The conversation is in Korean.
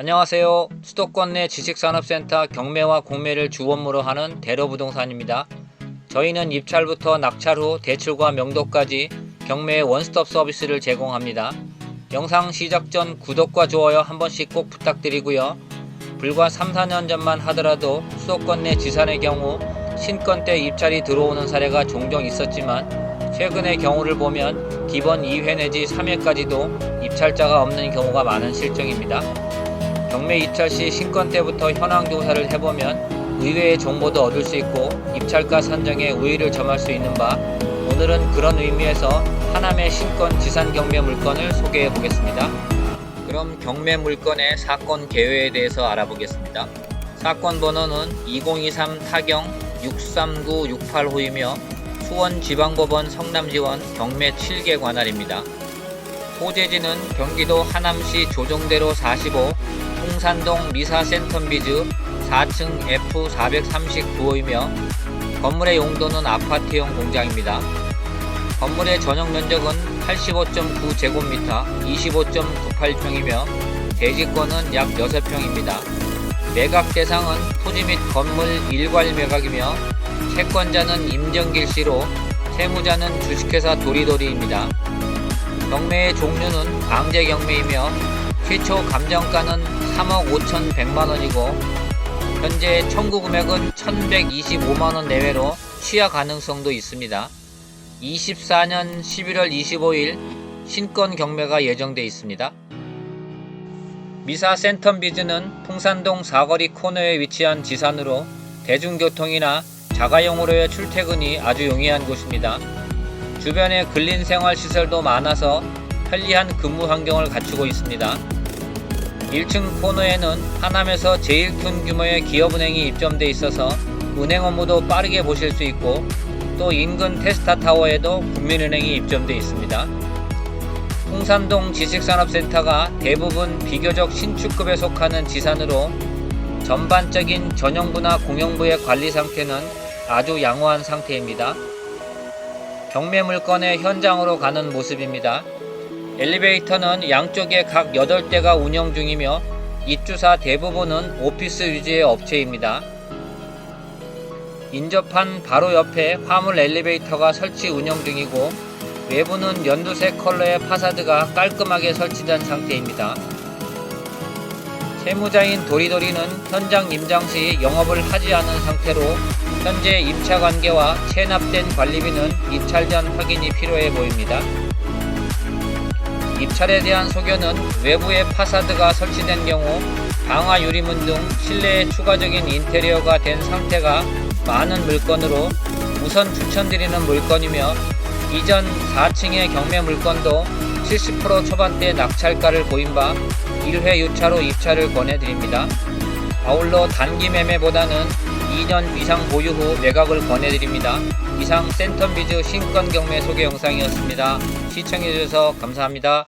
안녕하세요. 수도권 내 지식산업센터 경매와 공매를 주 업무로 하는 대로부동산입니다. 저희는 입찰부터 낙찰 후 대출과 명도까지 경매의 원스톱 서비스를 제공합니다. 영상 시작 전 구독과 좋아요 한 번씩 꼭 부탁드리고요. 불과 3, 4년 전만 하더라도 수도권 내 지산의 경우 신건 때 입찰이 들어오는 사례가 종종 있었지만 최근의 경우를 보면 기본 2회 내지 3회까지도 입찰자가 없는 경우가 많은 실정입니다. 경매 입찰 시 신건 때부터 현황 조사를 해보면 의외의 정보도 얻을 수 있고 입찰가 선정에 우위를 점할 수 있는 바 오늘은 그런 의미에서 하남의 신건 지산 경매 물건을 소개해 보겠습니다. 그럼 경매 물건의 사건 개요에 대해서 알아보겠습니다. 사건 번호는 2023 타경 63968호이며 수원지방법원 성남지원 경매 7개 관할입니다. 소재지는 경기도 하남시 조정대로 45 홍산동 리사센텀비즈 4층 F439호이며 건물의 용도는 아파트용 공장입니다. 건물의 전용 면적은 85.9제곱미터 25.98평이며 대지권은 약 6평입니다. 매각 대상은 토지 및 건물 일괄 매각이며 채권자는 임정길 씨로 세무자는 주식회사 도리도리입니다. 경매의 종류는 강제 경매이며 최초 감정가는 3억 5,100만원이고 현재 청구 금액은 1,125만원 내외로 취하 가능성도 있습니다. 24년 11월 25일 신건 경매가 예정돼 있습니다. 미사 센텀비즈는 풍산동 사거리 코너에 위치한 지산으로 대중교통이나 자가용으로의 출퇴근이 아주 용이한 곳입니다. 주변에 근린 생활 시설도 많아서 편리한 근무 환경을 갖추고 있습니다. 1층 코너에는 하남에서 제일 큰 규모의 기업은행이 입점돼 있어서 은행 업무도 빠르게 보실 수 있고 또 인근 테스타 타워에도 국민은행이 입점돼 있습니다. 홍산동 지식산업센터가 대부분 비교적 신축급에 속하는 지산으로 전반적인 전용부나 공용부의 관리 상태는 아주 양호한 상태입니다. 경매 물건의 현장으로 가는 모습입니다. 엘리베이터는 양쪽에 각 8대가 운영 중이며 입주사 대부분은 오피스 위주의 업체입니다. 인접한 바로 옆에 화물 엘리베이터가 설치 운영 중이고 외부는 연두색 컬러의 파사드가 깔끔하게 설치된 상태입니다. 세무자인 도리도리는 현장 임장 시 영업을 하지 않은 상태로 현재 입차 관계와 체납된 관리비는 입찰 전 확인이 필요해 보입니다. 입찰에 대한 소견은 외부에 파사드가 설치된 경우 방화 유리문 등 실내에 추가적인 인테리어가 된 상태가 많은 물건으로 우선 추천드리는 물건이며 이전 4층의 경매 물건도 70% 초반대 낙찰가를 보인 바 1회 유차로 입찰을 권해드립니다. 아울러 단기 매매보다는 2년 이상 보유 후 매각을 권해드립니다. 이상 센텀비즈 신권 경매 소개 영상이었습니다. 시청해주셔서 감사합니다.